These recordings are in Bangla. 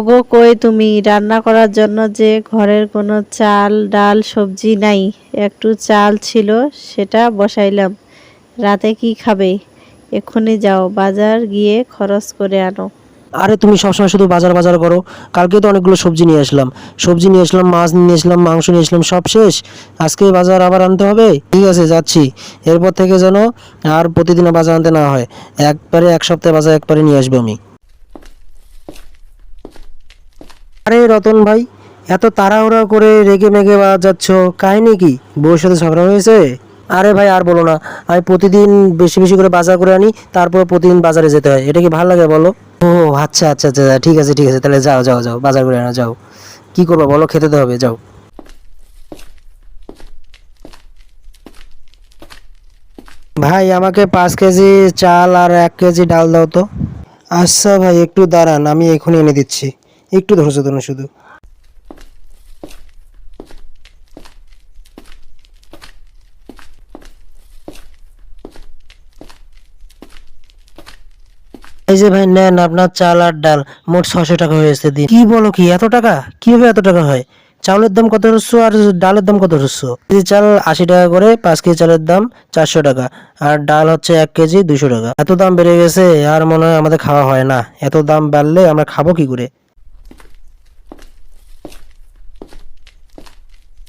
ওগো কই তুমি? রান্না করার জন্য যে ঘরের কোনো চাল, ডাল, সবজি নাই, একটু চাল ছিল, সেটা বসাইলাম। রাতে কি খাবে? এক্ষুনি যাও, বাজার গিয়ে খরচ করে আনো। আরে তুমি সবসময় শুধু বাজার বাজার করো। কালকে তো অনেকগুলো সবজি নিয়ে আসলাম। সবজি নিয়ে আসলাম, মাছ নিয়ে আসলাম, মাংস নিয়ে আসলাম, সব শেষ। আজকে বাজার আবার আনতে হবে? ঠিক আছে, যাচ্ছি। এরপর থেকে যেন আর প্রতিদিন বাজার আনতে না হয়। একবারে এক সপ্তাহে বাজার একবারে নিয়ে আসব আমি। আরে রতন ভাই, এত তাড়াহুড়া করে রেগে মেগে যাচ্ছ কাহিনী কি? বউর সাথে ঝগড়া হয়েছে? আরে ভাই, আর বলো না, আমি প্রতিদিন বেশি বেশি করে বাজার করে আনি, তারপর প্রতিদিন বাজারে যেতে হয়। এটা কি ভালো লাগে বলো? ও আচ্ছা আচ্ছা আচ্ছা ঠিক আছে ঠিক আছে, তাহলে যাও যাও যাও, বাজার করে আনা, যাও। কি করব বলো, খেতে তো হবে, যাও। ভাই, আমাকে পাঁচ কেজি চাল আর এক কেজি ডাল দাও তো। আচ্ছা ভাই, একটু দাঁড়ান, আমি এখনই এনে দিচ্ছি। একটু ধৈর্য ধরুন শুধু। এই যে ভাই নেন আপনার চাল আর ডাল, মোট ছশো টাকা হয়েছে দিন। কি বলো কি, এত টাকা? কীভাবে এত টাকা হয়? চাউলের দাম কত হচ্ছে আর ডালের দাম কত হচ্ছে চাল আশি টাকা করে, পাঁচ কেজি চালের দাম চারশো টাকা। আর ডাল হচ্ছে এক কেজি দুশো টাকা। এত দাম বেড়ে গেছে, আর মনে হয় আমাদের খাওয়া হয় না। এত দাম বাড়লে আমরা খাব কি করে?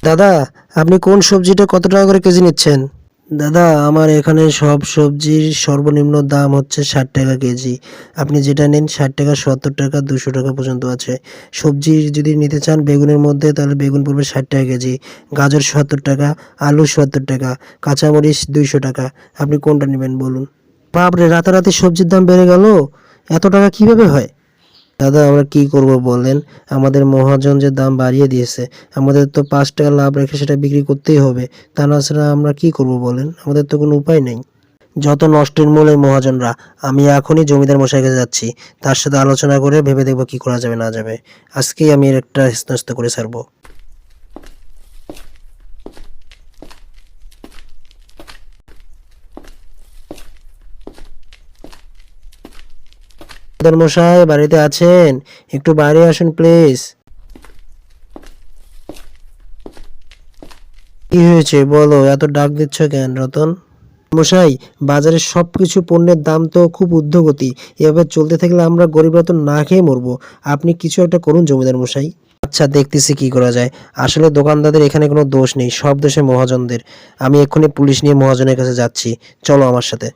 দাদা আপনি কোন সবজিটা কত টাকা করে কেজি নিচ্ছেন? দাদা আমার এখানে সব সবজির সর্বনিম্ন দাম হচ্ছে ষাট টাকা কেজি। আপনি যেটা নেন ষাট টাকা সত্তর টাকা দুশো টাকা পর্যন্ত আছে। সবজি যদি নিতে চান বেগুনের মধ্যে তাহলে বেগুন পড়বে ষাট টাকা কেজি। গাজর সত্তর টাকা আলু সত্তর টাকা কাঁচামরিচ দুইশো টাকা। আপনি কোনটা নেবেন বলুন? বাপরে রাতারাতি সবজির দাম বেড়ে গেল? এত টাকা কীভাবে হয়? দাদা, আমরা কি করব বলেন? আমাদের মহাজন যে দাম বাড়িয়ে দিয়েছে, আমাদের তো পাঁচ টাকা লাভ রেখে সেটা বিক্রি করতেই হবে। তা না ছাড়া আমরা কি করব বলেন? আমাদের তো কোনো উপায় নেই। যত নষ্টের মূলে মহাজনরা, আমি এখনই জমিদার মশাইকে যাচ্ছি। তার সাথে আলোচনা করে ভেবে দেখব কি করা যাবে, না যাবে। আজকেই আমি একটা হেস্তনেস্ত করে ছাড়বো। মশাই, বাড়িতে আছেন? একটু বাইরে আসুন প্লিজ কি হয়েছে? বলো, এত ডাক দিচ্ছ কেন, রতন? মশাই, বাজারে সব কিছু পণ্যের দাম তো খুব ঊর্ধ্বগতি। এভাবে চলতে থাকলে আমরা গরিব রতন না খেয়ে মরবো। আপনি কিছু একটা করুন, জমিদার মশাই। আচ্ছা দেখতেছি কি করা যায়। আসলে দোকানদারদের এখানে কোনো দোষ নেই, সব দেশে মহাজনদের। আমি এক্ষুনি পুলিশ নিয়ে মহাজনের কাছে যাচ্ছি। চলো আমার সাথে।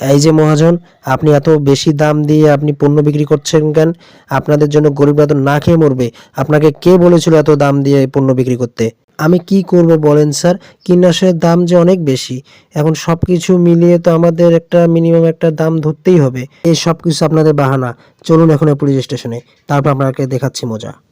এই যে মহাজন, আপনি এত বেশি দাম দিয়ে আপনি পণ্য বিক্রি করছেন কেন? আপনাদের জন্য গরিবরা তো না খেয়ে মরবে। আপনাকে কে বলেছিল এত দাম দিয়ে পণ্য বিক্রি করতে? আমি কি করব বলেন স্যার? কীটনাশকের দাম যে অনেক বেশি। এখন সব কিছু মিলিয়ে তো আমাদের একটা মিনিমাম একটা দাম ধরতেই হবে। এই সব কিছু আপনাদের বাহানা। চলুন এখন পুলিশ স্টেশনে। তারপর আপনাকে দেখাচ্ছি মজা।